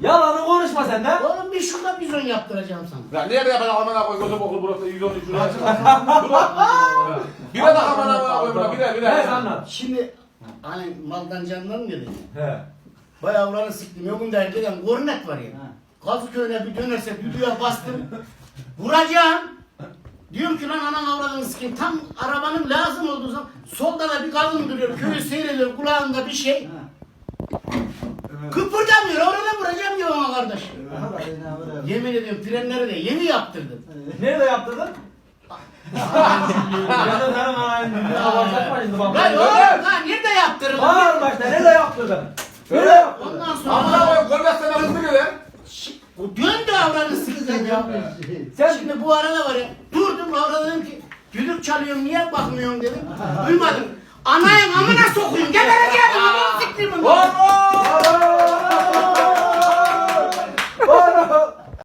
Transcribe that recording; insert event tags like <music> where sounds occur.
Yalanı konuşma sen de. Oğlum bir şurada bizon yaptıracağım sana. Ya nerede yapacak amına koy gözüm okul burası 113 lira. Bire bak amına koy buna bire bire. Evet anlat. Şimdi hani maldan candan mı dedin? He. Bayağı avranı siktim. Yokun derken kornet var ya. Kazıköy'üne bir dönerse düdüğe bastım. Vuracağım. Diyorum ki lan anan avradını sikeyim. Tam arabanın lazım olduğu zaman solda da bir kadın duruyor. Köyü seyrediyor kulağında bir şey. Kardeş. Yemin ediyorum frenleri de yeni yaptırdım. Nerede yaptırdın? <laughs> ya da sen bana aynı başlatma şimdi bak. Lan oğlum lan nerede yaptırdın? Bağır başta nerede yaptırdın? Öyle. yaptırdın? Ondan Amına sonra koy gol versene hızlı gelir. bu döndü avranı sikeceğim ya. Sen Şimdi bu arada var ya durdum orada dedim ki düdük çalıyorum niye bakmıyorsun dedim. Duymadım. Anayım amına sokayım gebereceğim!